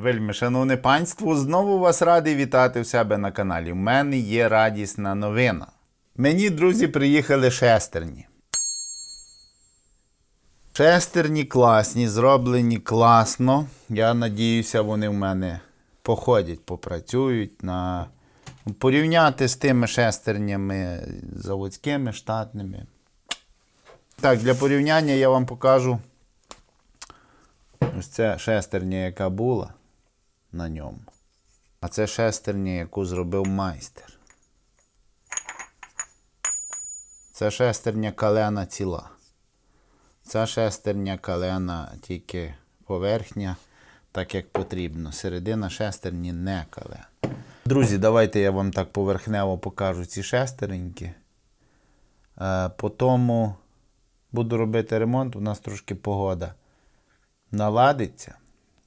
Вельми, шановне панство, знову вас радий вітати в себе на каналі. У мене є радісна новина. Мені, друзі, приїхали шестерні. Шестерні класні, зроблені класно. Я надіюся, вони в мене походять, попрацюють на порівняти з тими шестернями заводськими, штатними. Так, для порівняння я вам покажу ось це шестерня, яка була на ньому. А це шестерня, яку зробив майстер. Це шестерня калена ціла. Ця шестерня калена тільки поверхня, так як потрібно. Середина шестерні не калена. Друзі, давайте я вам так поверхнево покажу ці шестереньки. Е, по тому буду робити ремонт, у нас трошки погода наладиться,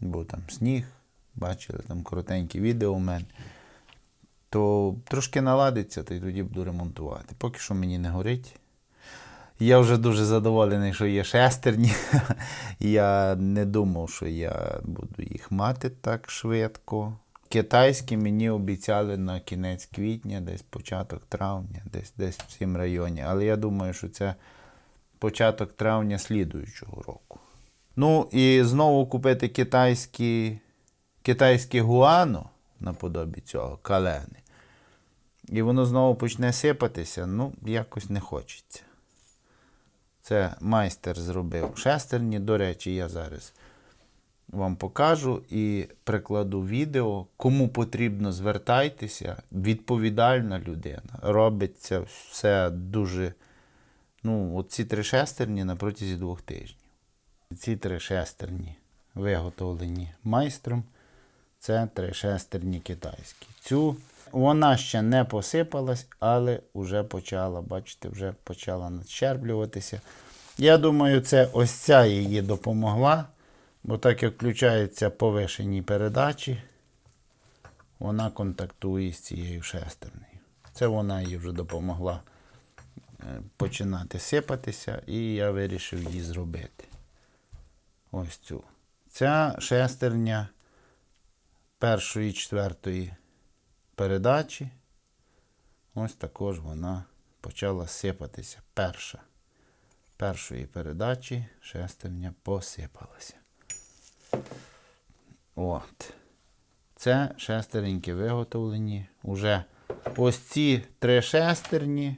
бо там сніг, бачили там коротенькі відео у мене. То трошки наладиться, то й тоді буду ремонтувати. Поки що мені не горить. Я вже дуже задоволений, що є шестерні. я не думав, що я буду їх мати так швидко. Китайські мені обіцяли на кінець квітня, десь початок травня, десь десь в цьому районі. Але я думаю, що це початок травня слідуючого року. Ну і знову купити китайські, китайське гуано наподобі цього калени. І воно знову почне сипатися, ну, якось не хочеться. Це майстер зробив шестерні. До речі, я зараз вам покажу і прикладу відео. Кому потрібно, звертайтеся. Відповідальна людина. Робиться все дуже. Ну, от ці три шестерні на протязі двох тижнів. Ці три шестерні виготовлені майстром. Це три шестерні китайські. Цю вона ще не посипалась, але вже почала, бачите, вже почала надщерблюватися. Я думаю, це ось ця її допомогла, бо так як включаються повишені передачі, вона контактує з цією шестернею. Це вона їй вже допомогла е, починати сипатися, і я вирішив її зробити. Ось цю. Ця шестерня першої четвертої передачі. Ось також вона почала сипатися. Перша. Першої передачі шестерня посипалася. От. Це шестереньки виготовлені. Уже ось ці три шестерні.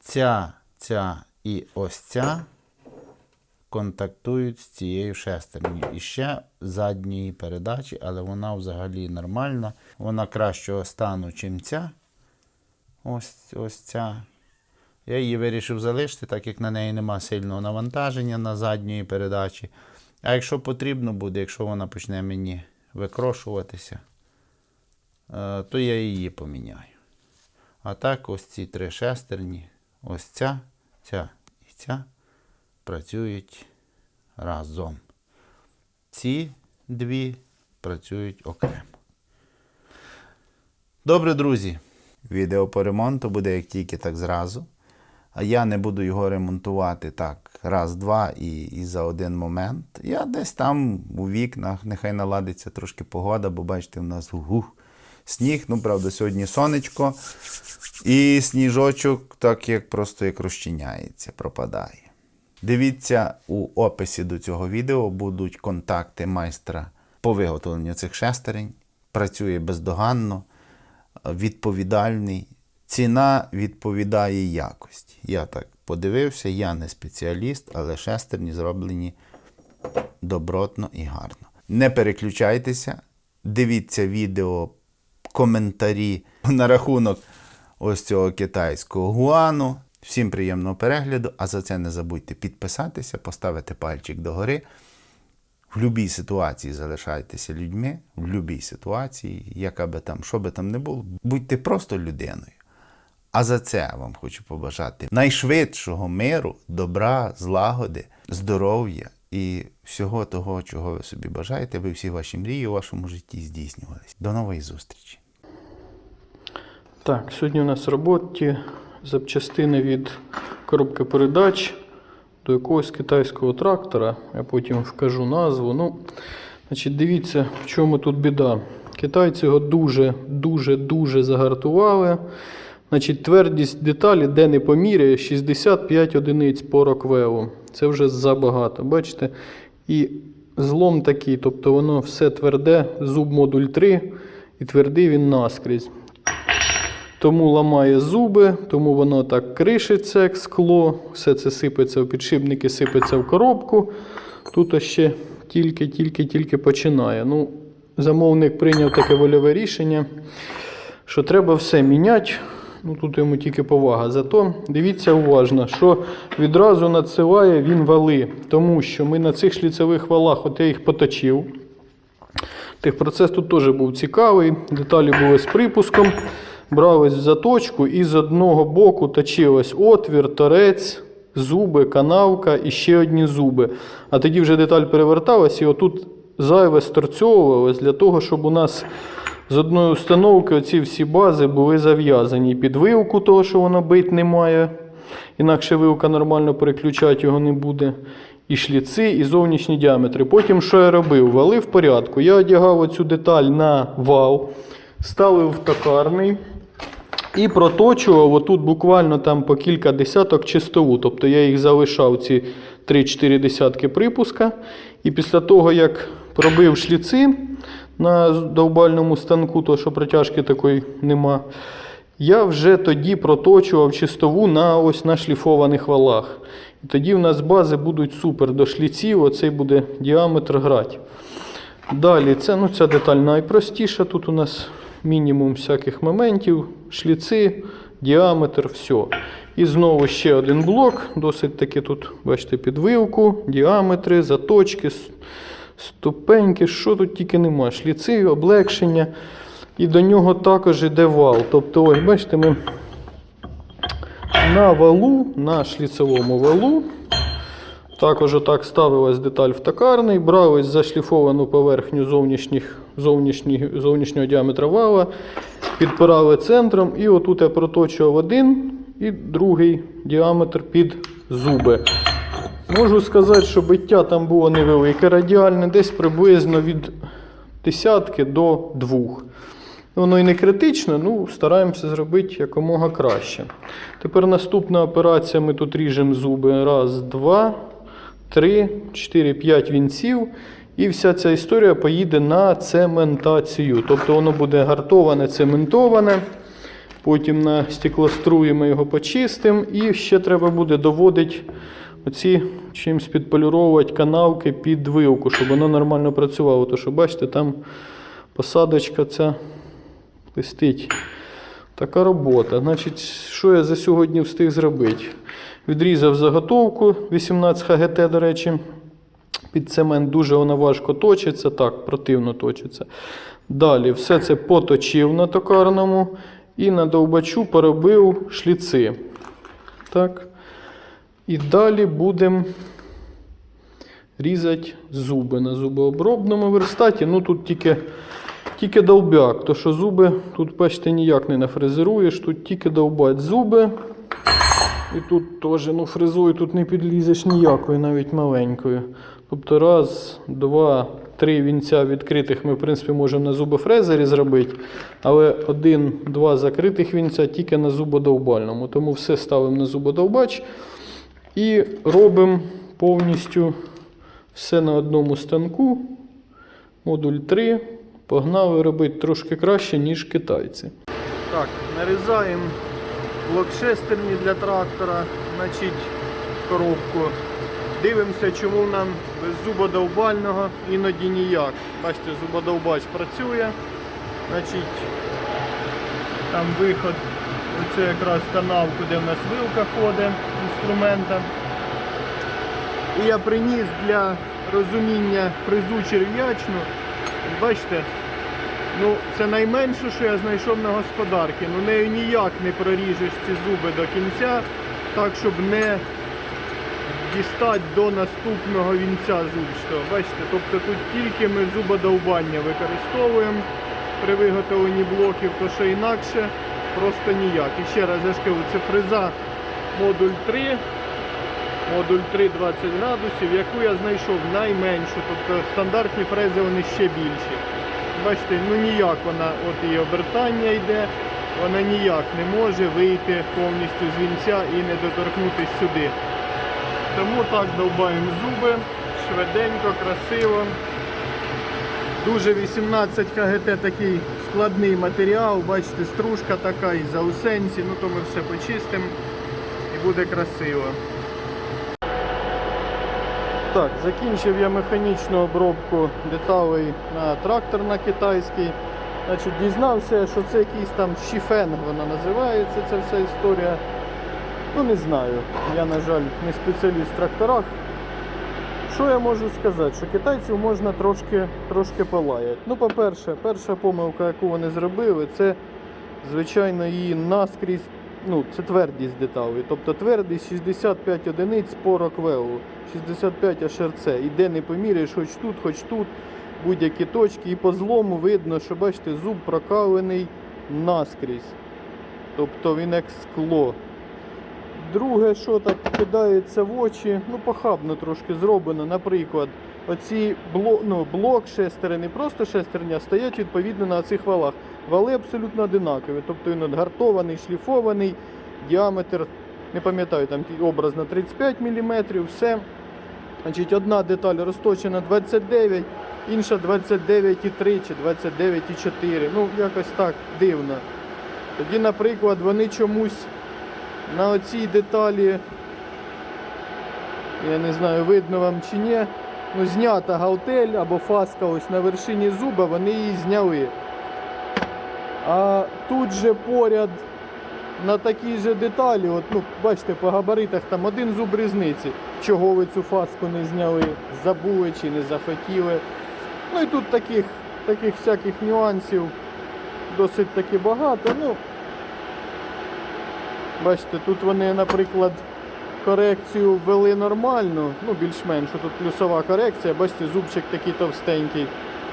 Ця, ця і ось ця контактують з цією шестернею. І ще задньої передачі, але вона взагалі нормальна. Вона кращого стану, чим ця. Ось, ось ця. Я її вирішив залишити, так як на неї нема сильного навантаження на задньої передачі. А якщо потрібно буде, якщо вона почне мені викрошуватися, е, то я її поміняю. А так, ось ці три шестерні, ось ця, ця і ця працюють разом. Ці дві працюють окремо. Добре, друзі. Відео по ремонту буде як тільки так зразу. А я не буду його ремонтувати так раз-два і, і за один момент. Я десь там у вікнах, нехай наладиться трошки погода, бо бачите, у нас гух, сніг. Ну, правда, сьогодні сонечко. І сніжочок, так як просто як розчиняється, пропадає. Дивіться, у описі до цього відео будуть контакти майстра по виготовленню цих шестерень. Працює бездоганно, відповідальний. Ціна відповідає якості. Я так подивився, я не спеціаліст, але шестерні зроблені добротно і гарно. Не переключайтеся, дивіться відео, коментарі на рахунок ось цього китайського гуану. Всім приємного перегляду, а за це не забудьте підписатися, поставити пальчик догори. В будь-якій ситуації залишайтеся людьми, в будь-якій ситуації, яка би там, що би там не було, будьте просто людиною. А за це вам хочу побажати найшвидшого миру, добра, злагоди, здоров'я і всього того, чого ви собі бажаєте, аби всі ваші мрії у вашому житті здійснювалися. До нової зустрічі! Так, сьогодні у нас в роботі запчастини від коробки передач до якогось китайського трактора. Я потім вкажу назву. Ну, Значить, дивіться, в чому тут біда. Китайці його дуже, дуже, дуже загартували. Значить, твердість деталі, де не поміряє, 65 одиниць по роквелу. Це вже забагато. Бачите? І злом такий, тобто воно все тверде, зуб модуль 3, і твердий він наскрізь. Тому ламає зуби, тому воно так кришиться, як скло. Все це сипеться в підшипники, сипеться в коробку. Тут ще тільки-тільки-тільки починає. Ну, замовник прийняв таке вольове рішення, що треба все міняти. Ну, тут йому тільки повага. Зато дивіться уважно, що відразу надсилає він вали, тому що ми на цих шліцевих валах, от я їх поточив. Техпроцес тут теж був цікавий. Деталі були з припуском. Брались в заточку і з одного боку точилось отвір, торець, зуби, канавка і ще одні зуби. А тоді вже деталь переверталась і отут зайве сторцьовувалось для того, щоб у нас з одної установки оці всі бази були зав'язані. Під вилку, того, що воно бить не має. Інакше вилка нормально переключати його не буде. І шліци, і зовнішні діаметри. Потім що я робив? Валив в порядку. Я одягав оцю деталь на вал, ставив в токарний і проточував отут буквально там по кілька десяток чистову. Тобто я їх залишав, ці 3-4 десятки припуска. І після того, як пробив шліци на довбальному станку, то що протяжки такої нема. Я вже тоді проточував чистову на ось на шліфованих валах. І тоді в нас бази будуть супер до шліців, оцей буде діаметр грати. Далі, це, ну, ця деталь найпростіша. Тут у нас мінімум всяких моментів, шліци, діаметр, все. І знову ще один блок, досить таки тут, бачите, підвивку, діаметри, заточки, ступеньки, що тут тільки нема. Шліци, облегшення. І до нього також іде вал. Тобто, ось, бачите, ми на валу, на шліцевому валу. Також отак ставилась деталь в токарний, брались зашліфовану поверхню зовнішніх, зовнішніх, зовнішнього діаметра вала, підпирали центром, і отут я проточував один і другий діаметр під зуби. Можу сказати, що биття там було невелике радіальне, десь приблизно від десятки до двох. Воно і не критично, ну стараємося зробити якомога краще. Тепер наступна операція: ми тут ріжемо зуби. Раз, два, три, чотири, п'ять вінців. І вся ця історія поїде на цементацію. Тобто воно буде гартоване, цементоване. Потім на стеклострої ми його почистимо. І ще треба буде доводити оці чимось підполіровувати канавки під вилку, щоб воно нормально працювало. Тому що бачите, там посадочка ця листить. Така робота. Значить, що я за сьогодні встиг зробити? Відрізав заготовку 18 ХГТ, до речі. Під цемент дуже вона важко точиться, так, противно точиться. Далі все це поточив на токарному і на довбачу поробив шліци. Так. І далі будемо різати зуби на зубообробному верстаті. Ну тут тільки, тільки довбяк, то що зуби тут, бачите, ніяк не нафрезеруєш, тут тільки довбать зуби. І тут теж ну, фрезою тут не підлізеш ніякою, навіть маленькою. Тобто раз, два, три вінця відкритих ми, в принципі, можемо на зубофрезері зробити, але один-два закритих вінця тільки на зубодовбальному. Тому все ставимо на зубодовбач і робимо повністю все на одному станку. Модуль 3. Погнали робити трошки краще, ніж китайці. Так, нарізаємо блок шестерні для трактора, значить коробку. Дивимося, чому нам без зубодовбального іноді ніяк. Бачите, зубодовбач працює. Значить, там виход, оце якраз канал, куди в нас вилка ходить інструмента. І я приніс для розуміння фрезу черв'ячну. Бачите, ну це найменше, що я знайшов на господарці. Ну нею ніяк не проріжеш ці зуби до кінця, так щоб не дістати до наступного вінця зубчатого. Бачите, тобто тут тільки ми зубодовбання використовуємо при виготовленні блоків, то що інакше просто ніяк. І ще раз я ж кажу, це фреза модуль 3. модуль 3 20 градусів, яку я знайшов найменшу, тобто стандартні фрези вони ще більші. Бачите, ну ніяк вона, от і обертання йде, вона ніяк не може вийти повністю з вінця і не доторкнутися сюди. Тому так довбаємо зуби, швиденько, красиво. Дуже 18 КГТ такий складний матеріал, бачите, стружка така і заусенці, ну то ми все почистимо і буде красиво. Так, закінчив я механічну обробку деталей на трактор на китайський. Значить, дізнався, що це якийсь там шіфен, вона називається, ця вся історія. Ну не знаю. Я, на жаль, не спеціаліст в тракторах. Що я можу сказати? Що китайців можна трошки, трошки полаяти. Ну, по-перше, перша помилка, яку вони зробили, це, звичайно, її наскрізь, ну, це твердість деталей. Тобто твердість 65 одиниць по роквелу, 65 HRC. І де не поміряєш, хоч тут, хоч тут, будь-які точки. І по злому видно, що бачите, зуб прокалений наскрізь. Тобто він як скло. Друге, що так кидається в очі, ну похабно трошки зроблено. Наприклад, оці блок, ну, блок шестерень, не просто шестерня, стоять відповідно на цих валах. Вали абсолютно одинакові. Тобто він от гартований, шліфований, діаметр, не пам'ятаю, там образно 35 мм, все. Значить, одна деталь розточена 29, інша 29,3 чи 29,4. Ну, якось так дивно. Тоді, наприклад, вони чомусь на оцій деталі, я не знаю, видно вам чи ні, ну, знята галтель або фаска ось на вершині зуба, вони її зняли. А тут же поряд на такій же деталі, от, ну, бачите, по габаритах там один зуб різниці. Чого ви цю фаску не зняли, забули чи не захотіли. Ну і тут таких, таких всяких нюансів досить таки багато. Ну, Бачите, тут вони, наприклад, корекцію ввели нормальну, ну більш-менш, тут плюсова корекція, бачите, зубчик такий товстенький.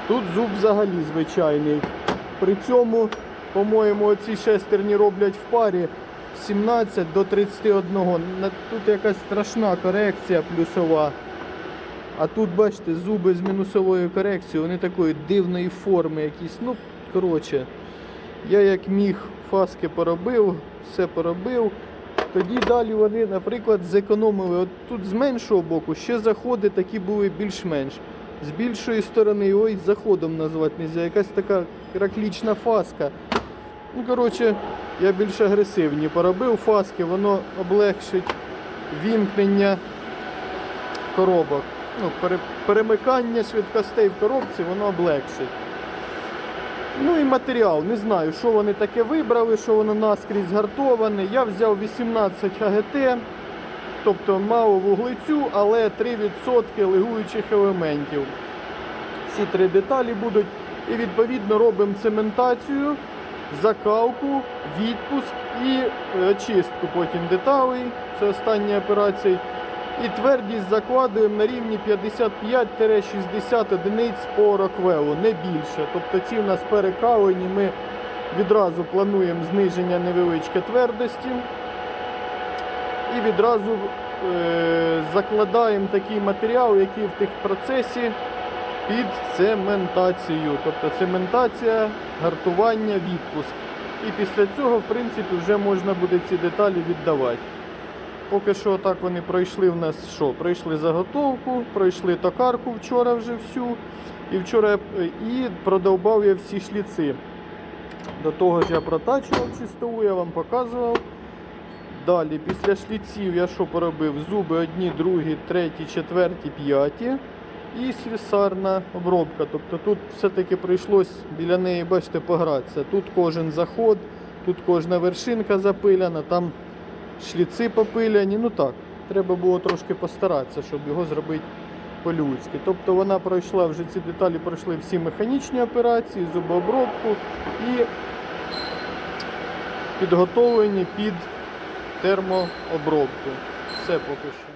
Тут зуб взагалі звичайний. При цьому, по-моєму, ці шестерні роблять в парі 17 до 31. Тут якась страшна корекція плюсова. А тут, бачите, зуби з мінусовою корекцією, вони такої дивної форми якісь. Ну, коротше, я як міг фаски поробив, все поробив. Тоді далі вони, наприклад, зекономили. От тут з меншого боку ще заходи такі були більш-менш. З більшої сторони, ой, заходом назвати не можна, якась така краклічна фаска. Ну, коротше, я більш агресивні поробив фаски, воно облегшить вімкнення коробок. Ну, пере- перемикання швидкостей в коробці, воно облегшить. Ну і матеріал. Не знаю, що вони таке вибрали, що воно наскрізь гартоване. Я взяв 18 АГТ, тобто мало вуглецю, але 3% лигуючих елементів. Всі три деталі будуть. І відповідно робимо цементацію, закалку, відпуск і е, очистку потім деталей. Це остання операція. І твердість закладуємо на рівні 55-60 одиниць по роквелу, не більше. Тобто ці в нас перекалені, ми відразу плануємо зниження невеличке твердості. І відразу е, закладаємо такий матеріал, який в тих процесі під цементацію. Тобто цементація, гартування, відпуск. І після цього, в принципі, вже можна буде ці деталі віддавати. Поки що так вони пройшли в нас що? Пройшли заготовку, пройшли токарку вчора вже всю. І вчора і продовбав я всі шліци. До того ж я протачував чистову, я вам показував. Далі, після шліців я що поробив? Зуби одні, другі, треті, четверті, п'яті. І слісарна обробка. Тобто тут все-таки прийшлось біля неї, бачите, погратися. Тут кожен заход, тут кожна вершинка запиляна, там шліци попиляні. Ну так, треба було трошки постаратися, щоб його зробити по-людськи. Тобто вона пройшла вже ці деталі пройшли всі механічні операції, зубообробку і підготовлені під термообробку. Все поки що.